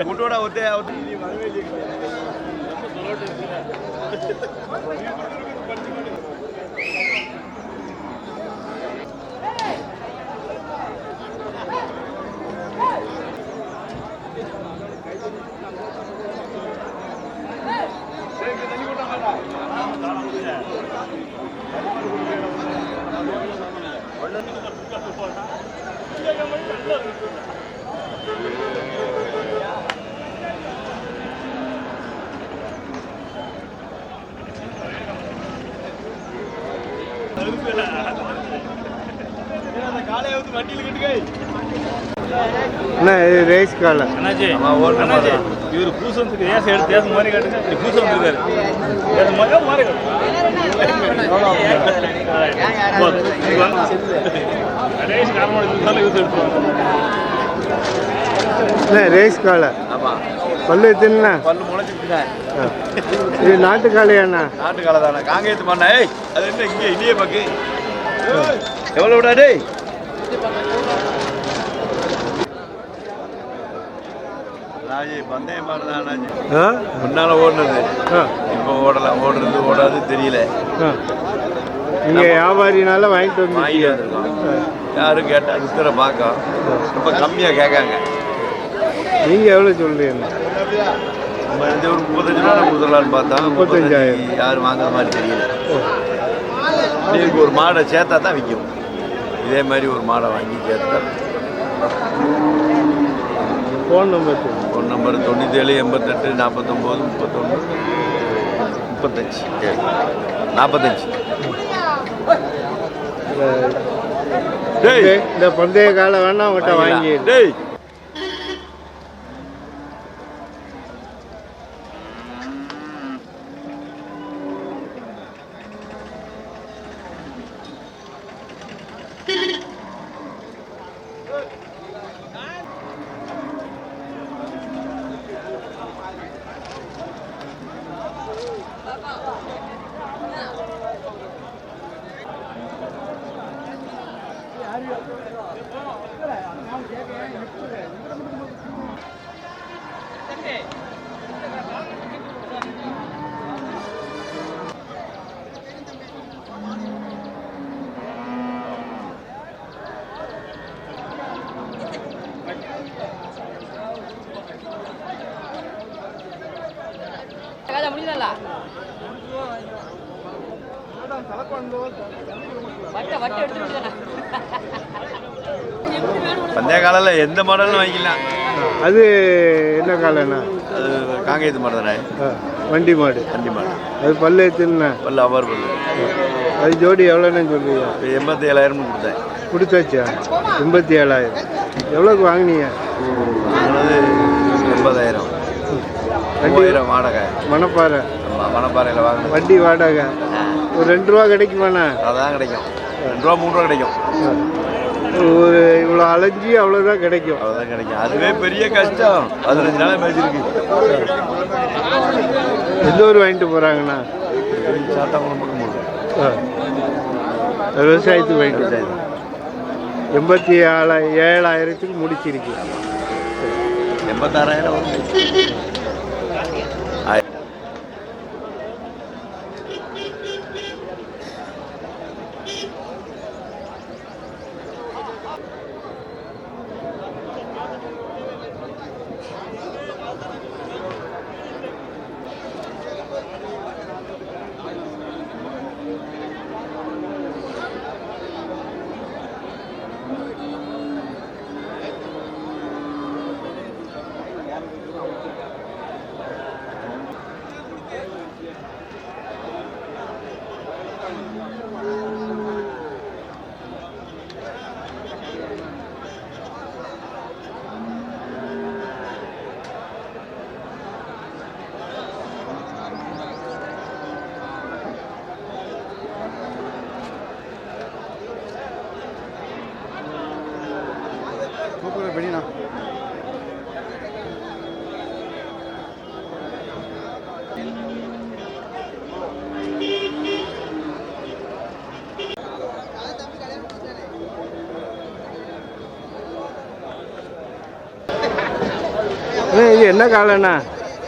விட்டு விடா ஒத்தையா காலையை என்ன இது ரேஸ் காலை அண்ணாச்சி அண்ணாச்சி. இவர் பூசு வந்துருக்கு ஏன் எடுத்து ஏச மாதிரி காட்டுங்க. இது பூசு வந்துருக்காரு ஏச மாதிரி மாதிரி கடைசி காரணம் இருந்தாலும் யூஸ் எடுத்துருவாங்க என்ன ரேஸ் காலை ஆமா. பல்லு எத்தனை பல்லு முளைச்சிட்டுங்க இது நாட்டு காளையாண்ணா நாட்டு காலை தானே காங்கேயத்து மண்ணா ஏய் அது என்ன இங்கே இடியே பாக்கு எவ்வளோ விடா டேய். பந்தயம் முன்னால ஓடுனது. இப்போ ஓடலாம். ஓடுறது ஓடாது தெரியல. ஆ. இங்கே வியாபாரினால வாங்கிட்டு வாங்கி வந்து வந்திருக்கோம். யாரும் கேட்டால் வித்துற பார்க்கோம். ரொம்ப கம்மியாக கேட்காங்க. நீங்கள் எவ்வளோ சொல்கிறீங்க நம்ம இந்த ஒரு முப்பத்தஞ்சு ரூபா கொடுத்துடலான்னு பார்த்தா முப்பத்தஞ்சாயிரம். முப்பத்தஞ்சு யாரும் வாங்குற மாதிரி தெரியல. இதுக்கு ஒரு மாடை சேர்த்தா தான் விற்கும். இதே மாதிரி ஒரு மாடை வாங்கி சேர்த்தா. ஃபோன் நம்பர் ஃபோன் நம்பர் தொண்ணூற்றேழு எண்பத்தெட்டு நாற்பத்தொம்போது முப்பத்தொன்று முப்பத்தஞ்சு. நாற்பத்தஞ்சு இந்த பந்தய காலை வேணா அவங்ககிட்ட வாங்கி டேய். காஜா வட்ட வட்ட எடுத்துட்டு பந்தய காலையில் எந்த மாடலும் வாங்கிக்கலாம் அது என்ன காலைண்ணா அது காங்கேயத்து மாடு தானே? ஆ, வண்டி மாடு. கண்டி மாடு. அது பல்லு எத்தனை பல்லு அவர் பல்லு. அது ஜோடி எவ்வளோன்னு சொல்றீங்க இப்போ எண்பத்தி ஏழாயிரம்னு கொடுத்தேன். கொடுத்தாச்சா? எண்பத்தி ஏழாயிரம் எவ்வளோக்கு வாங்கினீங்க எண்பதாயிரம். வண்டி மூவாயிரம் வாடகை. மணப்பாறை. மணப்பாறையில் வாங்கினது வண்டி வாடகை. ஒரு ரெண்டு ரூபா கிடைக்குமாண்ணா? அதான் கிடைக்கும். ரெண்டு ரூபா மூணு ரூபா கிடைக்கும். ஒரு இவ்வளோ அலைஞ்சி அவ்வளோதான் கிடைக்கும். அவ்வளோதான் கிடைக்கும். அதுவே பெரிய கஷ்டம். பதினஞ்சு நாளாக மேய்ச்சிருக்கு எந்த ஊர் வாங்கிட்டு போகிறாங்கண்ணா சாத்தாங்குளம் பக்கம் விவசாயத்துக்கு வாங்கிட்டு எண்பத்தி ஏழா ஏழாயிரத்துக்கு முடிச்சிருக்கு. எண்பத்தாறாயிரம் வரும். இது என்ன காலைண்ணா?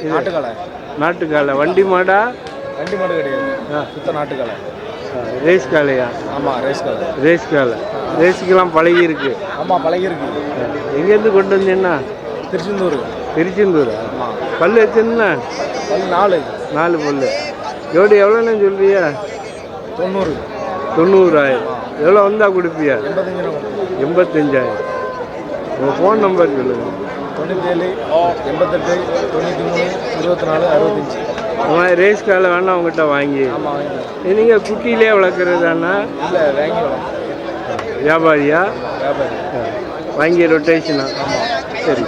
இது நாட்டுக்காலை. நாட்டு காலை வண்டி மாடா? வண்டி மாடு கிடையாது. சுத்த நாட்டுக்காலை. ரேஸ் காளையா ஆமாம் ரேஸ் காலை. ரேஸ் காலை. ரேஸுக்கெல்லாம் பழகி இருக்கு ஆமாம் பழகிருக்கு ஆ, எங்கேருந்து கொண்டு வந்தீங்கன்னா திருச்செந்தூர். திருச்செந்தூரா? பல்லு எத்தனை பல் நாலு. நாலு பல்லு. ஜோடி எவ்வளோண்ணே சொல்றியா தொண்ணூறு. தொண்ணூறாயிரம். எவ்வளோ வந்தா கொடுப்பியா? எண்பத்தஞ்சு ரூபா எண்பத்தஞ்சாயிரம். உங்கள் ஃபோன் நம்பர் சொல்லுங்க. தொண்ணூற்றி ஏழு எண்பத்தெட்டு தொண்ணூற்றி மூணு இருபத்தி நாலு அறுபத்தஞ்சி இந்த மாதிரி ரேஸ் காலை வேணா உங்ககிட்ட வாங்கி நீங்கள் குட்டியிலே வளர்க்குறதாண்ணா இல்லை வாங்கி வியாபாரியா? வியாபாரி. வாங்கி ரொட்டேஷனா சரி.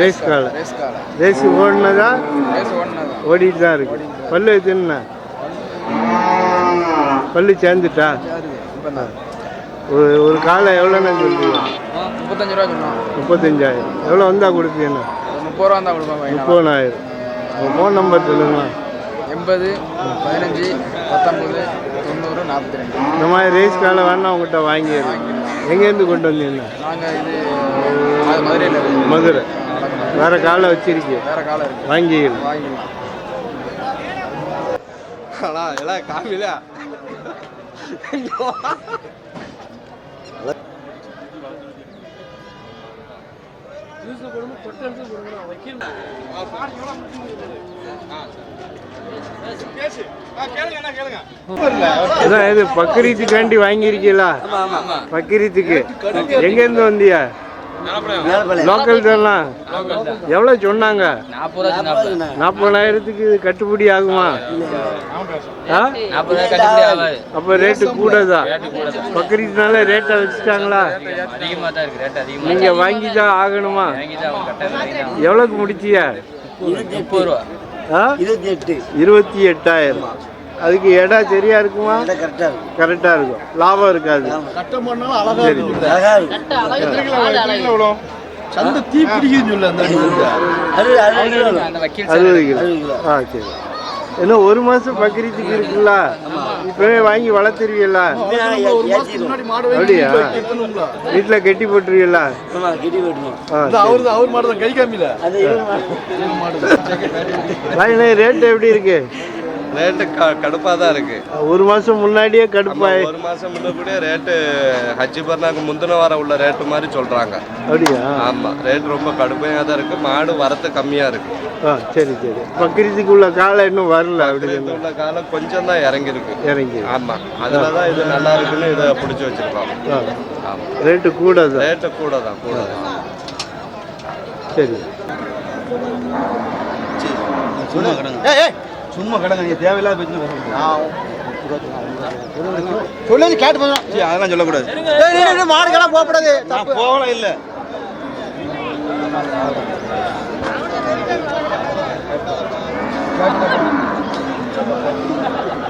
ரேஸ் காலை ரேஸ் ஓடினதா? ஓடிட்டு தான் இருக்கு. பல்லு எத்தனை பல்லு சேர்ந்துட்டா? ஒரு ஒரு காலை எவ்வளோண்ணா சொல்றீங்க முப்பத்தஞ்சு ரூபா சொன்னோம் முப்பத்தஞ்சாயிரம். எவ்வளோ வந்தால் கொடுப்பீங்கண்ணா முப்பது ரூபா தான் முப்பதாயிரம் உங்கள் ஃபோன் நம்பர் சொல்லுங்களா எண்பது பதினஞ்சு பத்தொம்பது தொண்ணூறு நாற்பத்தி ரெண்டு இந்த மாதிரி ரேஸ் காலை வேணா உங்கள்கிட்ட வாங்கிடுறேன். எங்கேருந்து கொண்டு வந்தீங்கண்ணா நாங்கள் இது மதுரையில் மதுரை. வேற காலை வச்சிருக்கீங்க வேறு காலம் இருக்குது வாங்கிக்கலாம் வாங்கிக்கலாம் எல்லாம் காமில. இது பக்ரீத்துக்காண்டி வாங்கியிருக்கீங்களா பக்ரீத்துக்கு. எங்கேருந்து வந்தியா? லோக்கல் தானா எவ்வளோ சொன்னாங்க? நாற்பதாயிரத்துக்கு இது கட்டுப்படி ஆகுமா? அப்போ ரேட்டு ரேட்டை வச்சுட்டாங்களா? அதிகமாக தான் இருக்குது ரேட் அதிகமாக நீங்கள் வாங்கி தான் ஆகணுமா எவ்வளோக்கு முடிச்சியா? இருபத்தி எட்டாயிரம்? அதுக்கு இடம் சரியா இருக்குமா? கரெக்டாக இருக்கும். கரெக்டாக இருக்கும். லாபம் இருக்காது. அழகா இருக்கும். சந்தை தீ சொல்லு அந்த அறுபது கிலோ. கிலோ. ஆ சரி. இன்னும் ஒரு மாசம் பக்ரீத்துக்கு இருக்குல்ல? இப்பவே வாங்கி ஏத்திடுவோம். அப்படியா? வீட்டில் கட்டி. வாங்கினே ரேட் எப்படி இருக்கு? ரேட்டு க கடுப்பாக தான் இருக்கு. ஒரு மாசம் முன்னாடியே கடுப்பாய் ஒரு மாசம் முன்ன கூட ரேட்டு ஹஜ்ஜி பர்னாக்கு முந்தின வாரம் உள்ள ரேட்டு மாதிரி சொல்றாங்க. அப்படியா? ஆமா ரேட் ரொம்ப கடுமையாக தான் இருக்கு. மாடு வரத்து கம்மியா இருக்கு. ஆ சரி சரி. பக்ரீத்துக்கு உள்ள காலம் இன்னும் வரல அப்படி ரேட்டு உள்ள காலம் கொஞ்சம் தான் இறங்கி இருக்கு இறங்கி ஆமா அதுல தான் இது நல்லா இருக்குன்னு இதை பிடிச்சி வச்சிருக்கோம். ஆ. ஆமா. ரேட்டு கூட தான். ரேட்டு கூட தான் கூட தான். சரி. சும்மா கிடங்க நீங்க தேவையில்லாத பிரச்சனை சொல்லி கேட்டு போதும். அதெல்லாம் சொல்லக்கூடாது மாடுக்கெல்லாம் போகக்கூடாது. போகலாம் இல்ல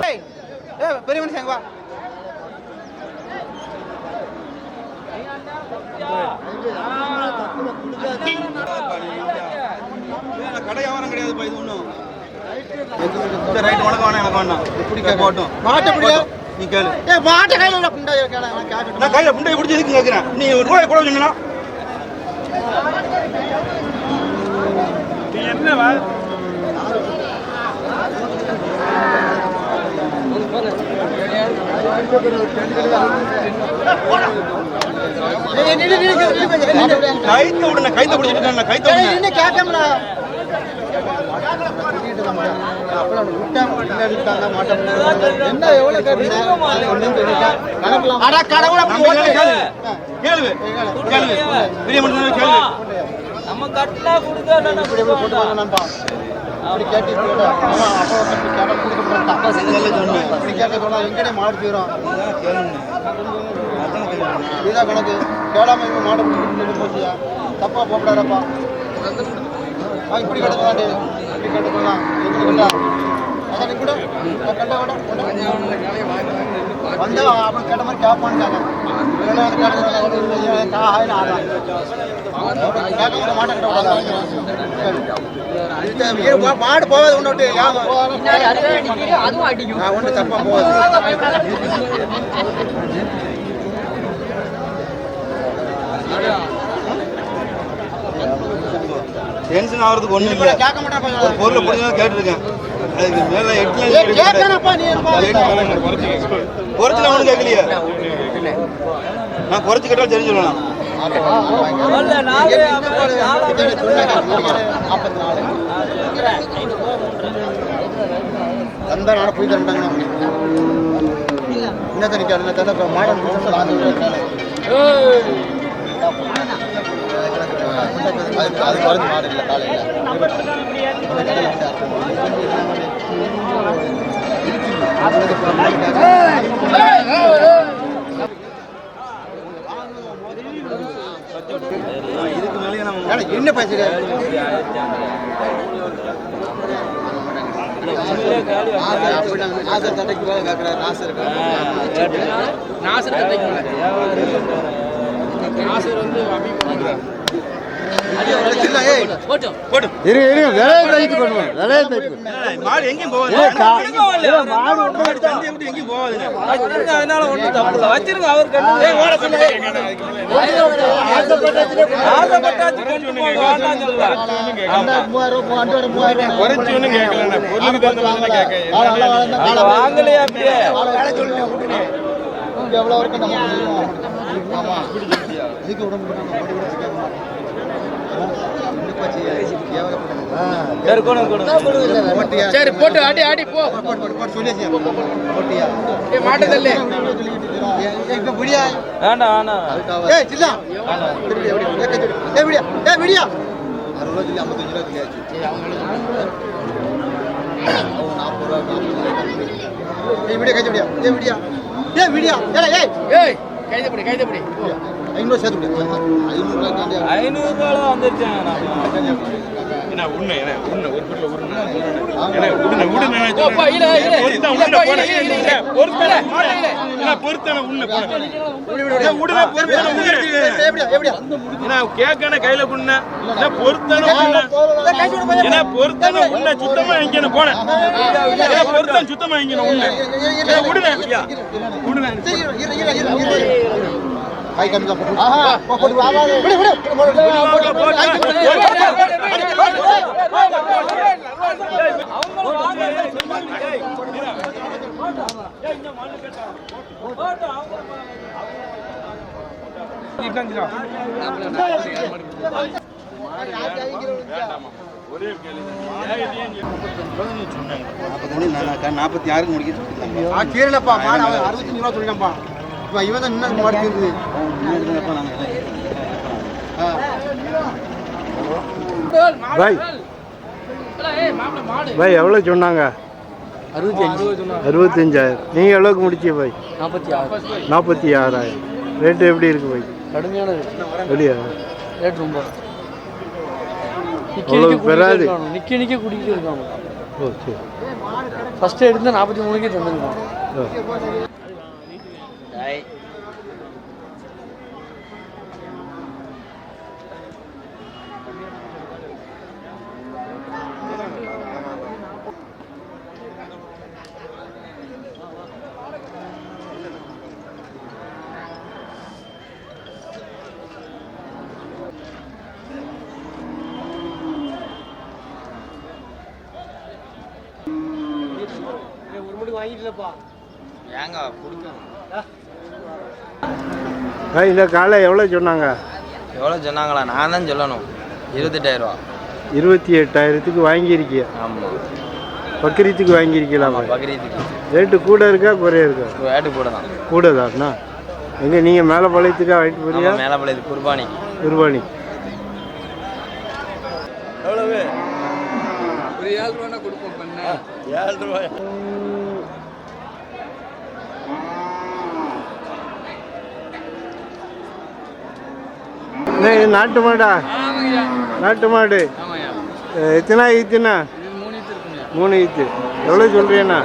ஏய், பெரிய மனுஷன் இங்க வா. கடை வியாபாரம் கிடையாதுப்பா இது ஒன்றும் இந்த ரைட் உனக்கு வேணாம் எனக்கு வேணாம். பிடிக்க போட்டும். மாட்டை? நீ கேளு. மாட்டை கையில உள்ள புண்டைய கேளு, நான் கேட்கட்டும். நான் கையில முண்டையை பிடிச்சி எதுக்கு கேட்குறேன் நீ ஒரு ரூபாய் கூட சொன்னா நில்லு. கைத்த விடுன கைத்த பிடிச்சிட்டு கைத்த விடுன நின்னு போட்டு வாங்க நண்பா? இப்படி கேட்டு இப்படி விட. ஆமா, அப்பா வந்து இப்படி கொடுக்க மாட்டான். இப்படி கேட்க சொன்னா எங்கடே மாடு தீரும்? இதுதான் கணக்கு கேளாம இவன் மாட்டை பிடிச்சிட்டு போச்சியா தப்பா போகக்கூடாதப்பா ஆ இப்படி கிடக்குதாண்டி இப்படி கிடக்கலாம் இப்படி கண்டா அதான் நீ கூட? கண்டா விட வந்தா அவன் கேட்ட மாதிரி கேட்க கூட மாட்டேன் மாடு போகாது ஒன்று தப்பா போகாது. டென்ஷன் ஆகிறதுக்கு ஒன்றும் இல்லை. கேட்க மாட்டேன் ஒரு பொருளை பிடிச்சா கேட்டிருக்கேன். அதுக்கு மேலே எட்டு கேட்கறப்பா நீ குறைச்சல ஒன்றும் கேட்கலையே. நான் குறைச்சி கேட்டாலும் தெரிஞ்சுக்கலாம் அந்த நாளை போய் தரட்டாங்க என்ன தனிக்கா என்ன தர மாடல் அது அது குறைஞ்ச மாடு இல்லை காலையில் என்ன பேசுற நாசர் தட்டைக்கு மேலே கேட்குறாரு நாசர் இரு இரு விலையை தைத்து பண்ணுவேன் விலையை தைத்து மாடு எங்கேயும் போகாது மாடு மாடு தந்தையை விட்டு எங்கேயும் போகாதுங்க அதனால ஒன்றும் தப்பு. இல்லை வச்சிருங்க அவர் கண்டு ஆசைப்பட்டாச்சு கொண்டு போங்க வேண்டாம் சொல்லலாம் குறைச்சி ஒன்றும் கேட்கல பொருளுக்கு தகுந்த வாங்கலையா அப்படியே எவ்வளோ இருக்கு நம்ம தெரியும். ஆமா இதுக்கு உடம்பு சரி கொடுங்க போட்டியா? சரி போட்டு அடி அடி போ? ஏய், விடியா? வேண்டாம் வேண்டாம் ஏய், சில்லா. விடியா? ஏய், விடியா? அறுபது ரூபா சொல்லி ஐம்பத்தஞ்சு ரூபா சொல்லியாச்சு. அவங்க நாற்பது ரூபா, நாற்பது ரூபா. ஏய், விடியா, கட்டி விடியா? ஏய், விடியா? ஏய், விடியா? ஏலே, ஏய். ஏய் கைதப்படி கைதப்படி ஐநூறு சேர்த்து விடு. ஐநூறு ரூபாய்க்கு ஐநூறு ரூபாய் வந்துருச்சாங்க போப்பா இல இல இல்லப்பா இல இல இல பொறுத்தல மாட்டை இல எப்படியா எப்படியா? கேட்கன கையில குண்ண பொருத்தன என்ன பொருத்தன உன்ன சுத்தமா இங்கன போன பொருத்தன சுத்தமா இங்கன உன்ன விடுனே விடுனே கை கம்மி போட்டு ஆஹா போட்டு வா வா விடு விடு நாற்பத்தி ஆறுக்கு முடிக்க சொல்லியிருந்தாங்க ஆ கீழப்பா மாடு அவன் அறுபத்தஞ்சு ரூபா சொல்லிட்டான்ப்பா. இவன் தான் இன்னும் மாடு இருக்குது பாய். ஏய் மாப்பிள மாடு பாய் எவ்வளோ சொன்னாங்க? அறுபத்தஞ்சாயிரம். நீங்கள் எவ்வளோக்கு முடிச்சீங்க பாய்? நாற்பத்தி ஆறு. நாற்பத்தி ஆறாயிரம். ரேட்டு எப்படி இருக்கு பாய்? கடுமையான வெளியா ரேட் ரொம்ப. பெறாது. குடிக்கிட்டு இருக்காங்க. நிக்க நிக்க குடிக்கிட்டு இருக்காங்க. ஓ சரி. ஃபர்ஸ்ட் எடுத்து நாற்பத்தி மூணுக்கே தந்துருக்காங்க ஓ பாய் இந்த காலை எவ்வளோ சொன்னாங்க? எவ்வளோ சொன்னாங்களா? நான் தான் சொல்லணும். இருபத்தெட்டாயிரம் ரூபா. இருபத்தி எட்டாயிரத்துக்கு வாங்கியிருக்கிய? ஆமாம் பக்ரீத்துக்கு வாங்கியிருக்கலாம். பக்ரீத்துக்கு. ரேட்டு கூட இருக்கா குறைய இருக்கா? வேட்டு கூட தான். கூட தான்ண்ணா எங்கே நீங்கள் மேலே பாளையத்துக்கா வாங்கிட்டு போறியா ஆமாம் மேலப்பாளையத்து குர்பானி குர்பானி. எவ்வளவு? ஒரு ஏழு ரூபா கொடுப்போம் பண்ண. ஏழு ரூபாய். நாட்டு மாடா? நாட்டு மாடு. எத்தனை ஈத்துண்ணா? மூணு ஈத்து எவ்வளோ சொல்கிறீண்ணா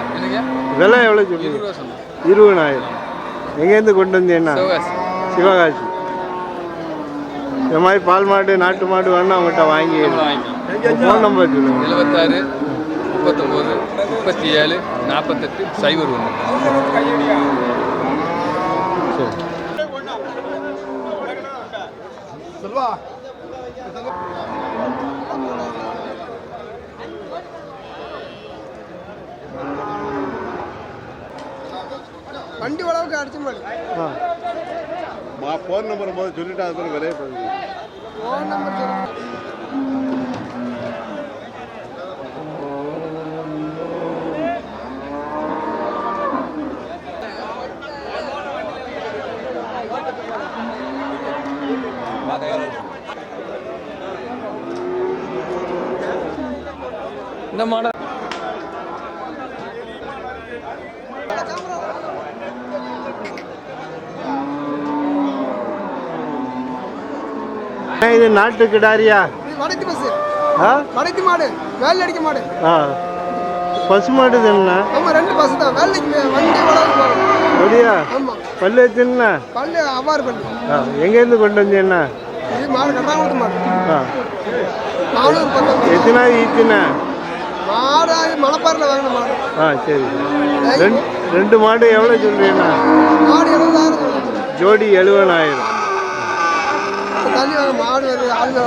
விலை எவ்வளோ சொல்றீங்க? இருபதாயிரம் எங்கேருந்து கொண்டு வந்தீங்கண்ணா? சிவகாசி. இந்த மாதிரி பால் மாடு நாட்டு மாடு வேணா அவங்ககிட்ட வாங்கி ஃபோன் நம்பர் சொல்லுங்கள் எழுபத்தாறு முப்பத்தொம்போது முப்பத்தி ஏழு நாற்பத்தெட்டு சைபர் ஒன்று. வண்டி அளவுக்கு அடிச்ச ஆ ஃபோன் நம்பர் முதல்ல சொல்லிட்டு அது விலையை பண்ணுங்க ஃபோன் நம்பர் இந்த மாடல் இது நாட்டு கிடாரியா? வடக்கு பஸ் ஆ? வடக்கு மாடு வேலை அடிக்க மாடு. ஆ. பசு மாடு தானே ஆமா ரெண்டு பஸ் தான். வேலைக்கு வண்டி அப்படியா? ஆமா. பல்லு எத்தனா பல்லு அவ்வாறு பல்லு. எங்கேருந்து கொண்டு வந்தீங்கண்ணா இது மாடு கட்டாங்குளத்து மாடு. ஆ. நானூறு பல்லு எத்தனை அது மணப்பாறையில் வாங்கின மாடு. ஆ சரி. ரெண்டு ரெண்டு மாடு எவ்வளோ சொல்கிறீங்கண்ணா மாடு எழுபதாயிரம். ஜோடி எழுபதாயிரம். தண்ணி மாடு வருது வாங்க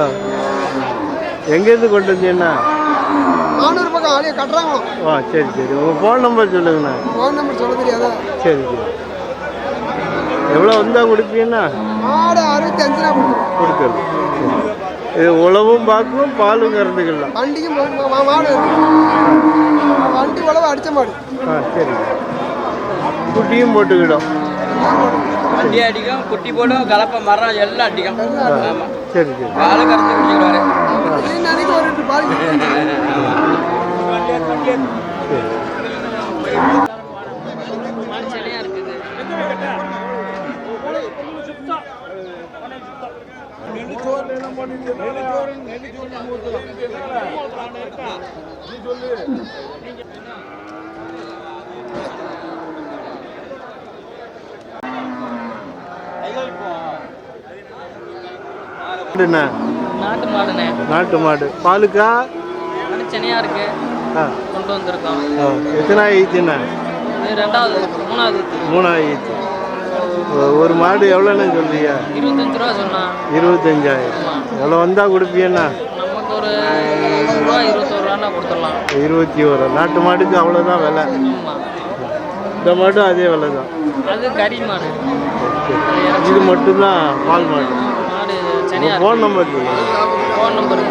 ஆ. எங்கேருந்து கொண்டு வந்தீங்கண்ணா? நானூறு பக்கம் ஆளியை கட்டுறாங்களோ ஆ சரி சரி. உங்கள் ஃபோன் நம்பர் சொல்லுங்கண்ணா. ஃபோன் நம்பர் சொல்ல தெரியாதா? சரி சரி. எவ்வளோ வந்தால் கொடுப்பீங்கண்ணா? மாடு அறுபத்தி அஞ்சு ரூபா கொடுக்குறது. இது உழவும் பார்க்கும் பாலும் கறந்துக்கலாம் வண்டிக்கு மா- மா- மாடு. வண்டி உழவு அடிச்ச மாடு. ஆ சரி. குட்டியும் போட்டுக்கிடும். வண்டி அடிக்கும் குட்டி போடும் கலப்பை மரம் எல்லாம் அடிக்கும். ஆமாம் சரி சரி. குடிச்சிடுவாரு நீ நினைக்க ஒரு பால் மாடுண்ணா நாட்டு மாடுண்ணே. நாட்டு மாடு. பாலுக்கா? சென்னையாக இருக்கு. கொண்டு வந்திருக்கோம். எத்தனை இது ரெண்டாவது மூணாவது. மூணாயிடுச்சு ஒரு மாடு எவ்வளோண்ணா சொல்றீங்க? இருபத்தஞ்சு ரூபா சொன்னான் இருபத்தஞ்சாயிரம். எவ்வளோ வந்தால் கொடுப்பீங்கண்ணா? நமக்கு ஒரு ரூபா இருபத்தோரு கொடுத்துடலாம். இருபத்தி ஒரு நாட்டு மாட்டுக்கு அவ்வளோதான் விலை. இந்த மாடும் அதே விலை தான் அது கறி மாடு. இது மட்டும்தான் பால் மாடு. Phone number phone number